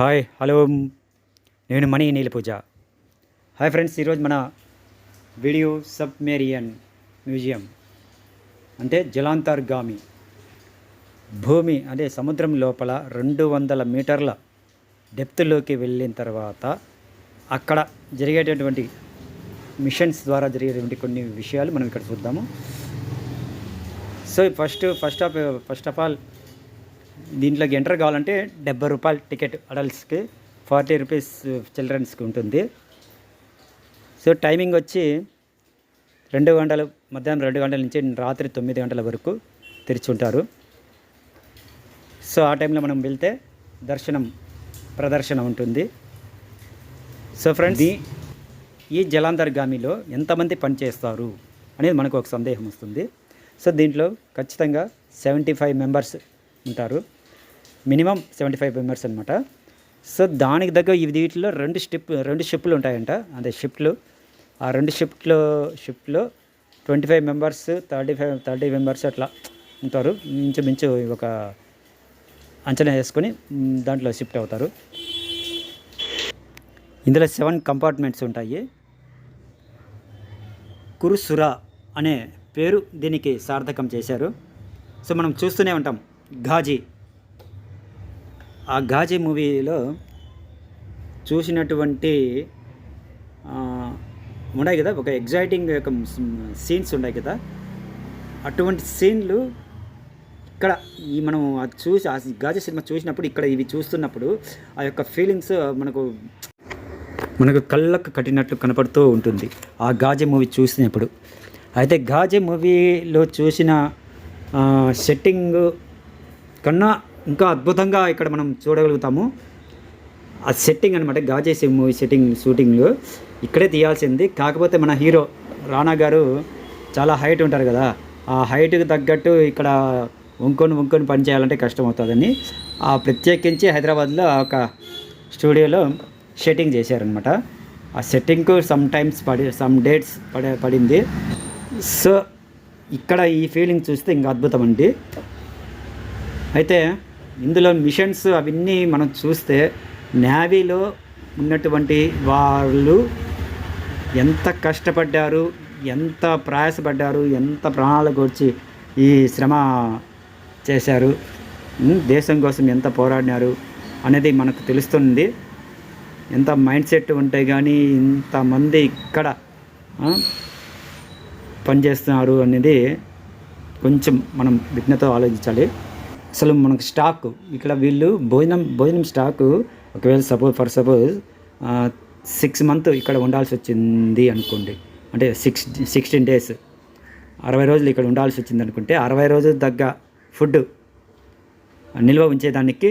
Hi hello. నేను మణి నీల పూజ hi friends ఈరోజు మన వీడియో సబ్మెరియన్ మ్యూజియం. అంటే జలాంతర్గామి. భూమి అంటే సముద్రం లోపల రెండు వందల మీటర్ల డెప్త్లోకి వెళ్ళిన తర్వాత అక్కడ జరిగేటటువంటి మిషన్స్ ద్వారా జరిగేటువంటి కొన్ని విషయాలు మనం ఇక్కడ చూద్దాము. So first first of first of all దీంట్లోకి ఎంటర్ కావాలంటే డెబ్బై రూపాయల టికెట్ అడల్ట్స్కి ఫార్టీ రూపీస్ చిల్డ్రన్స్కి ఉంటుంది. సో టైమింగ్ వచ్చి రెండు గంటలు మధ్యాహ్నం రెండు గంటల నుంచి రాత్రి తొమ్మిది గంటల వరకు తెరిచి ఉంటారు సో ఆ టైంలో మనం వెళ్తే దర్శనం ప్రదర్శన ఉంటుంది. సో ఫ్రెండ్స్ ఈ- జలాంతర్గామిలో ఎంతమంది పనిచేస్తారు అనేది మనకు ఒక సందేహం వస్తుంది. సో దీంట్లో ఖచ్చితంగా సెవెంటీ ఫైవ్ మెంబర్స్ ఉంటారు. మినిమం సెవెంటీ ఫైవ్ మెంబర్స్ అనమాట సో దానికి దగ్గర ఇవి వీటిలో రెండు స్టిప్ రెండు షిప్లు ఉంటాయంట. అదే షిఫ్ట్లు ఆ రెండు షిఫ్ట్లో షిఫ్ట్లో twenty five members thirty five thirty members అట్లా ఉంటారు. ఇంచుమించు ఒక అంచనా వేసుకొని దాంట్లో షిఫ్ట్ అవుతారు. ఇందులో సెవెన్ కంపార్ట్మెంట్స్ ఉంటాయి. కురుసురా అనే పేరు దీనికి సార్థకం చేశారు. సో మనం చూస్తూనే ఉంటాం. ఘాజీ ఆ ఘాజీ మూవీలో చూసినటువంటి ఉన్నాయి కదా ఒక ఎగ్జైటింగ్ యొక్క సీన్స్ ఉన్నాయి కదా. అటువంటి సీన్లు ఇక్కడ ఈ మనం అది చూసి ఆ గాజీ సినిమా చూసినప్పుడు ఇక్కడ ఇవి చూస్తున్నప్పుడు ఆ యొక్క ఫీలింగ్స్ మనకు మనకు కళ్ళకు కట్టినట్లు కనపడుతూ ఉంటుంది ఆ గాజే మూవీ చూసినప్పుడు. అయితే గాజే మూవీలో చూసిన సెట్టింగ్ కన్నా ఇంకా అద్భుతంగా ఇక్కడ మనం చూడగలుగుతాము. ఆ సెట్టింగ్ అనమాట గాజేసి మూవీ సెట్టింగ్ షూటింగ్లు ఇక్కడే తీయాల్సింది. కాకపోతే మన హీరో రానా గారు చాలా హైట్ ఉంటారు కదా. ఆ హైట్కి తగ్గట్టు ఇక్కడ వంకొని వంకొని పని చేయాలంటే కష్టం అవుతుందని ఆ ప్రత్యేకించి హైదరాబాద్లో ఒక స్టూడియోలో షెట్టింగ్ చేశారనమాట ఆ సెట్టింగ్కు సమ్ టైమ్స్ పడి సమ్ డేట్స్ పడే పడింది. సో ఇక్కడ ఈ ఫీలింగ్ చూస్తే ఇంకా అద్భుతం అండి. అయితే ఇందులో మిషన్స్ అవన్నీ మనం చూస్తే నేవీలో ఉన్నటువంటి వాళ్ళు ఎంత కష్టపడ్డారు ఎంత ప్రయాసపడ్డారు ఎంత ప్రాణాలకు వచ్చి ఈ శ్రమ చేశారు దేశం కోసం ఎంత పోరాడినారు అనేది మనకు తెలుస్తుంది. ఎంత మైండ్ సెట్ ఉంటే కానీ ఇంతమంది ఇక్కడ పనిచేస్తున్నారు అనేది కొంచెం మనం విఘ్నతో ఆలోచించాలి. అసలు మనకు స్టాక్ ఇక్కడ వీళ్ళు భోజనం భోజనం స్టాకు ఒకవేళ suppose for suppose six month ఇక్కడ ఉండాల్సి వచ్చింది అనుకోండి. అంటే సిక్స్ సిక్స్టీన్ డేస్ అరవై రోజులు ఇక్కడ ఉండాల్సి వచ్చింది అనుకుంటే అరవై రోజులు తగ్గ ఫుడ్ నిల్వ ఉంచేదానికి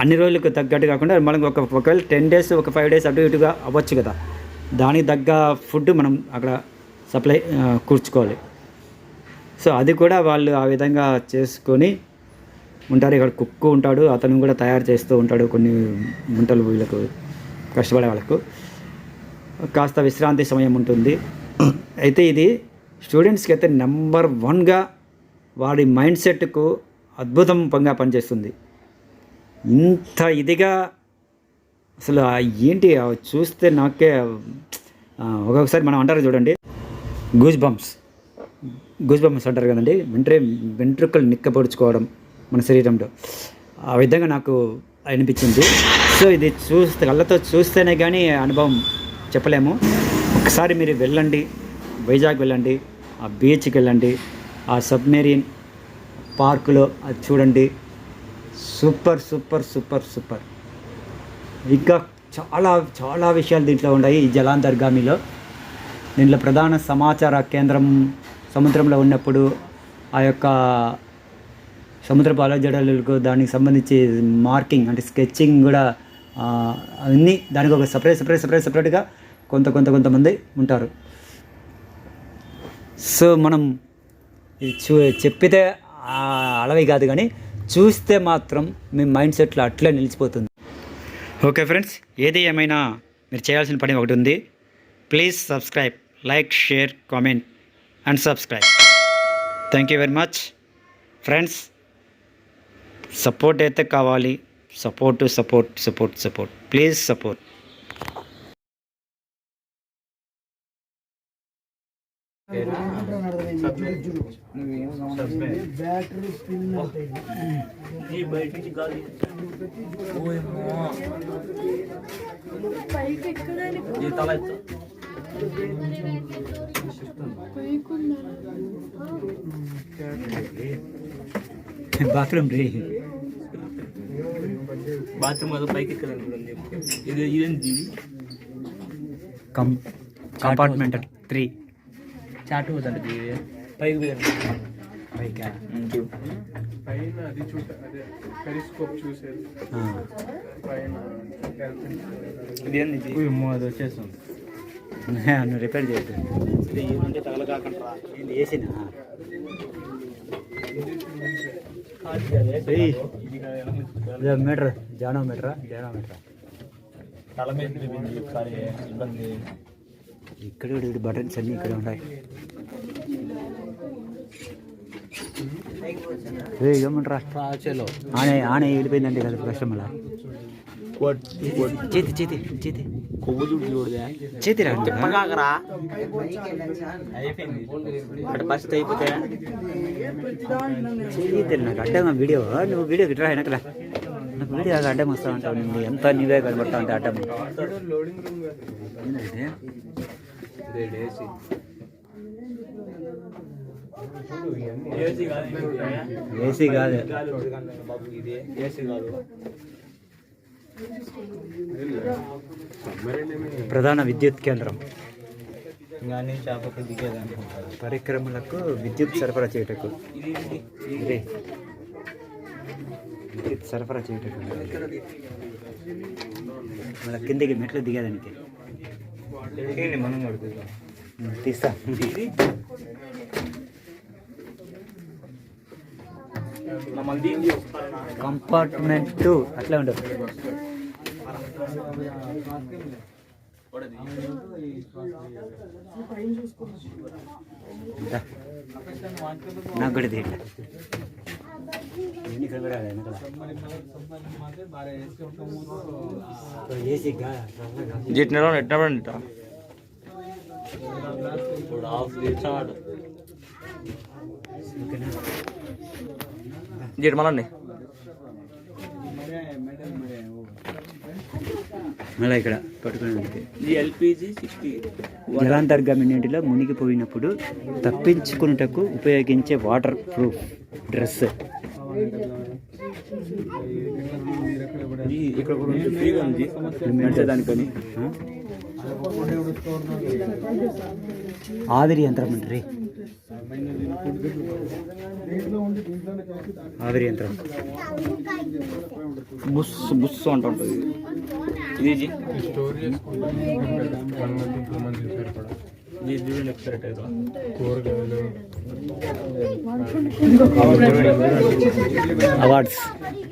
అన్ని రోజులకు తగ్గట్టు కాకుండా మనకు ఒక ఒకవేళ టెన్ డేస్ ఒక ఫైవ్ డేస్ అటు ఇటుగా అవ్వచ్చు కదా. దానికి తగ్గ ఫుడ్ మనం అక్కడ సప్లై కూర్చుకోవాలి. సో అది కూడా వాళ్ళు ఆ విధంగా చేసుకొని ఉంటారు. ఇక్కడ కుక్కు ఉంటాడు అతను కూడా తయారు చేస్తూ ఉంటాడు కొన్ని వంటలు వీళ్ళకు కష్టపడే వాళ్ళకు. కాస్త విశ్రాంతి సమయం ఉంటుంది. అయితే ఇది స్టూడెంట్స్కి అయితే నెంబర్ వన్గా వాడి మైండ్ సెట్కు అద్భుతం పంగా పనిచేస్తుంది. ఇంత ఇదిగా అసలు ఏంటి? చూస్తే నాకే ఒక్కొక్కసారి మనం అంటారు చూడండి గూజ్ బంప్స్. గూజ్ బంప్స్ అంటారు కదండి. వెంట్రే వెంట్రుకలు నిక్కపొడుచుకోవడం మన శరీరంలో. ఆ విధంగా నాకు అనిపించింది. సో ఇది చూస్తే కళ్ళతో చూస్తేనే కానీ అనుభవం చెప్పలేము. ఒకసారి మీరు వెళ్ళండి. వైజాగ్ వెళ్ళండి. ఆ బీచ్కి వెళ్ళండి. ఆ సబ్మెరీన్ పార్కులో అది చూడండి. Super super super super. ఇంకా చాలా చాలా విషయాలు దీంట్లో ఉన్నాయి ఈ జలాంతర్గామిలో. దీంట్లో ప్రధాన సమాచార కేంద్రం సముద్రంలో ఉన్నప్పుడు ఆ యొక్క సముద్రపు అలజడలకు దానికి సంబంధించి మార్కింగ్ అంటే స్కెచ్చింగ్ కూడా అన్నీ దానికి ఒక సపరేట్ సపరేట్ సపరేట్ సపరేట్గా కొంత కొంత కొంతమంది ఉంటారు. సో మనం చూ చెప్పితే అలవి కాదు కానీ చూస్తే మాత్రం మీ మైండ్ సెట్లో అట్లే నిలిచిపోతుంది. ఓకే ఫ్రెండ్స్ ఏది ఏమైనా మీరు చేయాల్సిన పని ఒకటి ఉంది please subscribe like share comment. And subscribe thank you very much friends support అయితే కావాలి. Support support support support please support పైకి ఎక్కడానికి బాత్రూమ్ రే. బాత్రూమ్ అది పైకి ఎక్కదండి ఇది ఇదేంటి కం కంపార్ట్మెంట్ త్రీ చాటు పోతుంది? పైకి పోయండి పైకా? పైన అది చూడ అదే పెరిస్కోప్ చూసేది. పైన ఇదేంది ఇది అది వచ్చేస్తుంది. నువ్వు రిపేర్ వేసిన మీటర్ జానో మీటరా జానో మీటరా తల మీద తిరిగింది ఒకసారి ఇబ్బంది. ఇక్కడ కూడా ఇక్కడ బటన్స్ అన్నీ ఇక్కడ ఉన్నాయి ఏ ఏమంటారా? ఆనే ఆనే వెళ్ళిపోయిందంటే కదా కస్టమర్ చేతి చేతి చేతి. కొవ్వు చూడు చూడదే చేతి చెప్పగాకరా అటు పరిస్థితి అయిపోతే చేతి నాకు అడ్డంగా వీడియో. నువ్వు వీడియో గిట్రా వెనకలా. నాకు వీడియో అడ్డం వస్తా ఉంటావు నువ్వు ఎంత నీవే కనబడతా ఉంటే అడ్డం. ఏసీ కాదు. ఏసీ కాదు. ప్రధాన విద్యుత్ కేంద్రం. ఇంకా నేను చేపకి పరిక్రమలకు విద్యుత్ సరఫరా చేయటకు. విద్యుత్ సరఫరా చేయటకు మళ్ళీ కిందకి మెట్లు దిగేదానికి. మనం తీస్తా. కంపార్ట్మెంట్ అట్లా ఉండదు. నాకు కూడా తీయట్లే ఎన్ని కనబడాలి వెనకాల ఏసీ గా జెట్ నెల ఎట్టినప్పుడు ఇప్పుడు హాఫ్ తీర్చాడు ఓకేనా జెట్ మళ్ళీ మళ్ళీ ఇక్కడ పట్టుకునేందుకు ఇది ఎల్పిజి సిక్స్టీ మునిగిపోయినప్పుడు తప్పించుకున్నటకు ఉపయోగించే వాటర్ ప్రూఫ్ డ్రెస్. ఇక్కడ ఫ్రీగా ఉంది. నడిచేదానికని? ఆవిరి యంత్రం అంటారు ఆవిరి యంత్రం. బుస్ బుస్ అంటుంటుంది ఇది జీ.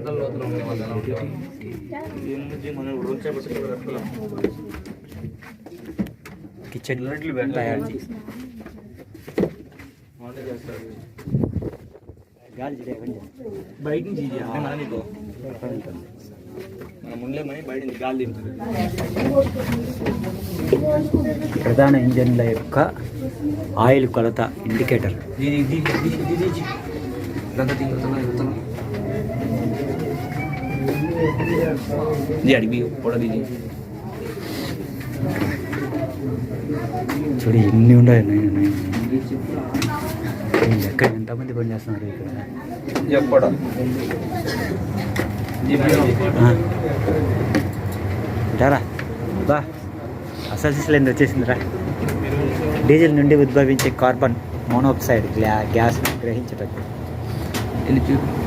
టైప్ కూరగాయలు అవార్డ్స్ సబ్మెరియన్స్ అవార్డ్స్ డబ్బాలు దీని ఉంచిన ఆహారం. Batter pit number four kitchen తయారు చేసి గాలి చేయకుండా బయట నుంచి ఇది అంటే మన బయట నుంచి గాలి దింపుతుంది ప్రధాన ఇంజన్ల యొక్క ఆయిల్ కొలత ఇండికేటర్ ఇది ఇది ఇది ఇది ఇదంతా అడిగి పొడది ఇది చూడు ఎన్ని ఉన్నాయి నేను నేను ఎక్కడ ఎంతమంది పని చేస్తున్నారు ఇక్కడ. రారా బా అసలు సిలిండర్ వచ్చేసిందిరా డీజిల్ నుండి ఉద్భవించే కార్బన్ మోనోక్సైడ్ గ్లా గ్యాస్ ఓ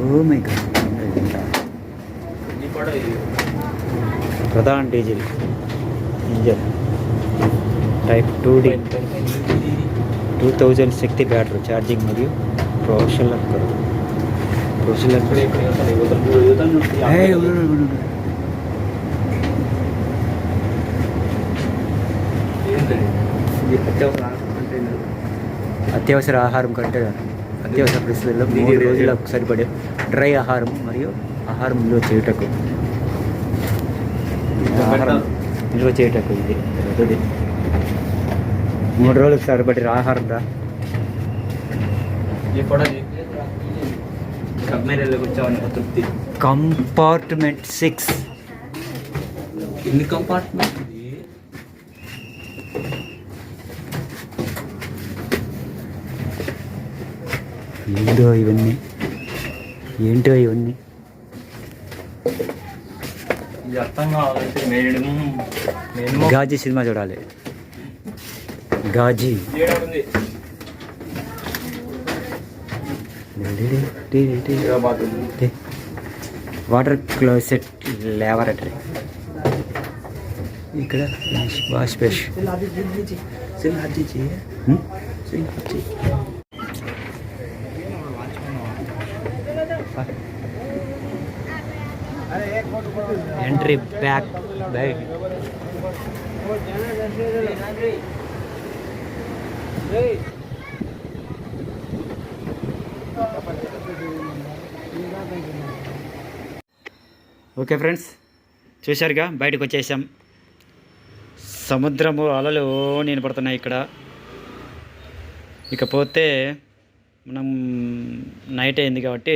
మై గాడ్ ప్రధాన diesel engine. Type two D two thousand శక్తి బ్యాటరీ ఛార్జింగ్ మరియు ప్రొఫెషనల్ కరు ప్రొఫెషనల్. అత్యవసర ఆహారం కంటే అత్యవసర పరిస్థితుల్లో మూడు రోజులకు సరిపడే డ్రై ఆహారం మరియు ఆహారం నిల్వ చేయుటకు. ఆహారం నిల్వ చేయుటకు ఇది మూడు రోజులకు సరిపడే ఆహారం రా. కంపార్ట్మెంట్ సిక్స్ ఎన్ని కంపార్ట్మెంట్ ఏంటో ఇవన్నీ? ఏంటో ఇవన్నీ? గాజీ సినిమా చూడాలి. గాజీ. ఉంది. వాటర్ క్లోసెట్ లేబరేటరీ ఇక్కడ wash బేష్ entry back bike okay friends చూశారుగా బయటకు వచ్చేసాం. సముద్రము అలలు నేను పడుతున్నాయి ఇక్కడ. ఇకపోతే మనం నైట్ అయింది కాబట్టి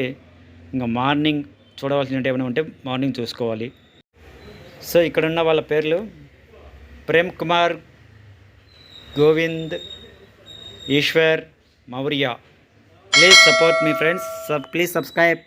ఇంకా మార్నింగ్ చూడవలసినవి ఏమైనా ఉంటే మార్నింగ్ చూసుకోవాలి. సో ఇక్కడ ఉన్న వాళ్ళ పేర్లు ప్రేమ్ కుమార్ గోవింద్ ఈశ్వర్ మౌర్య. ప్లీజ్ సపోర్ట్ మీ ఫ్రెండ్స్ ప్లీజ్ సబ్స్క్రైబ్